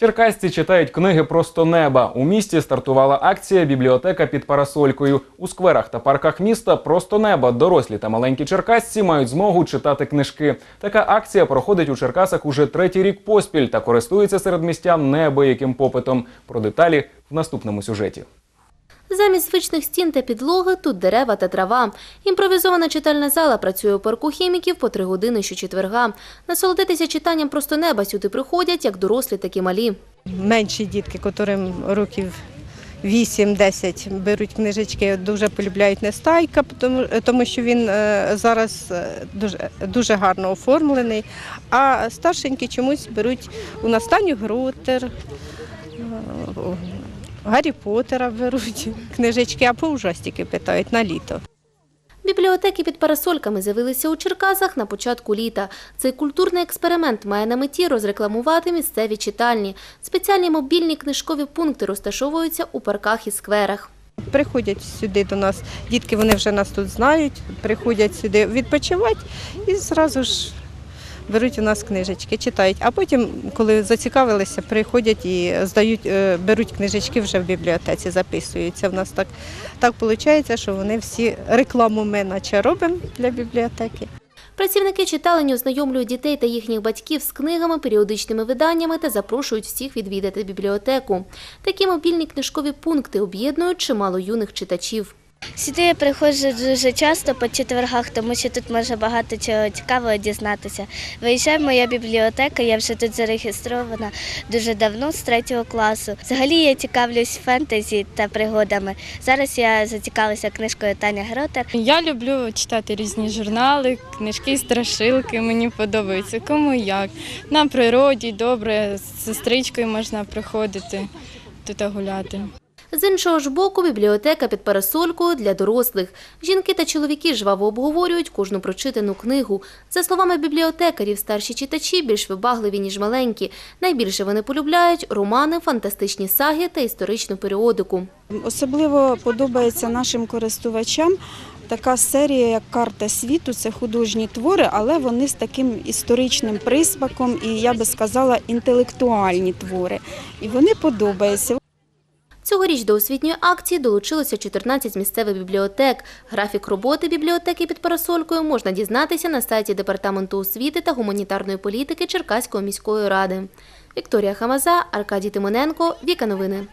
Черкасці читають книги просто неба. У місті стартувала акція Бібліотека під парасолькою. У скверах та парках міста просто неба. Дорослі та маленькі черкасці мають змогу читати книжки. Така акція проходить у Черкасах уже третій рік поспіль та користується серед містян неабияким попитом. Про деталі в наступному сюжеті. Замість звичних стін та підлоги тут дерева та трава. Імпровізована читальна зала працює у парку хіміків по три години щочетверга. Насолодитися читанням просто неба сюди приходять як дорослі, так і малі. менші дітки, котрим років 8-10 беруть книжечки, дуже полюбляють Нестайка, тому, що він е, зараз е, дуже, дуже гарно оформлений. А старшенькі чомусь беруть у настанню Гротер, е, Гаррі Поттера беруть книжечки, а по ужастики питають на літо. Бібліотеки під парасольками з'явилися у Черкасах на початку літа. Цей культурний експеримент має на меті розрекламувати місцеві читальні. Спеціальні мобільні книжкові пункти розташовуються у парках і скверах. Приходять сюди до нас, дітки вони вже нас тут знають, приходять сюди відпочивати і зразу ж беруть у нас книжечки, читають. А потім, коли зацікавилися, приходять і здають, е, беруть книжечки вже в бібліотеці, записуються. В нас так, так виходить, що вони всі рекламу ми наче робимо для бібліотеки. Працівники читалень ознайомлюють дітей та їхніх батьків з книгами, періодичними виданнями та запрошують всіх відвідати бібліотеку. Такі мобільні книжкові пункти об'єднують чимало юних читачів. Сюди я приходжу дуже часто по четвергах, тому що тут можна багато чого цікавого дізнатися. Виїжджає моя бібліотека, я вже тут зареєстрована дуже давно, з третього класу. Взагалі я цікавлюсь фентезі та пригодами. Зараз я зацікавилася книжкою Таня Гротер. Я люблю читати різні журнали, книжки, страшилки. Мені подобається. Кому як. На природі добре, з сестричкою можна приходити тут гуляти. З іншого ж боку, бібліотека під парасолькою для дорослих. Жінки та чоловіки жваво обговорюють кожну прочитану книгу. За словами бібліотекарів, старші читачі більш вибагливі, ніж маленькі. Найбільше вони полюбляють романи, фантастичні саги та історичну періодику. Особливо подобається нашим користувачам така серія, як Карта світу. Це художні твори, але вони з таким історичним присмаком і я би сказала інтелектуальні твори. І вони подобаються. Цьогоріч до освітньої акції долучилося 14 місцевих бібліотек. Графік роботи бібліотеки під парасолькою можна дізнатися на сайті Департаменту освіти та гуманітарної політики Черкаської міської ради. Вікторія Хамаза, Аркадій Тимоненко, Віка Новини.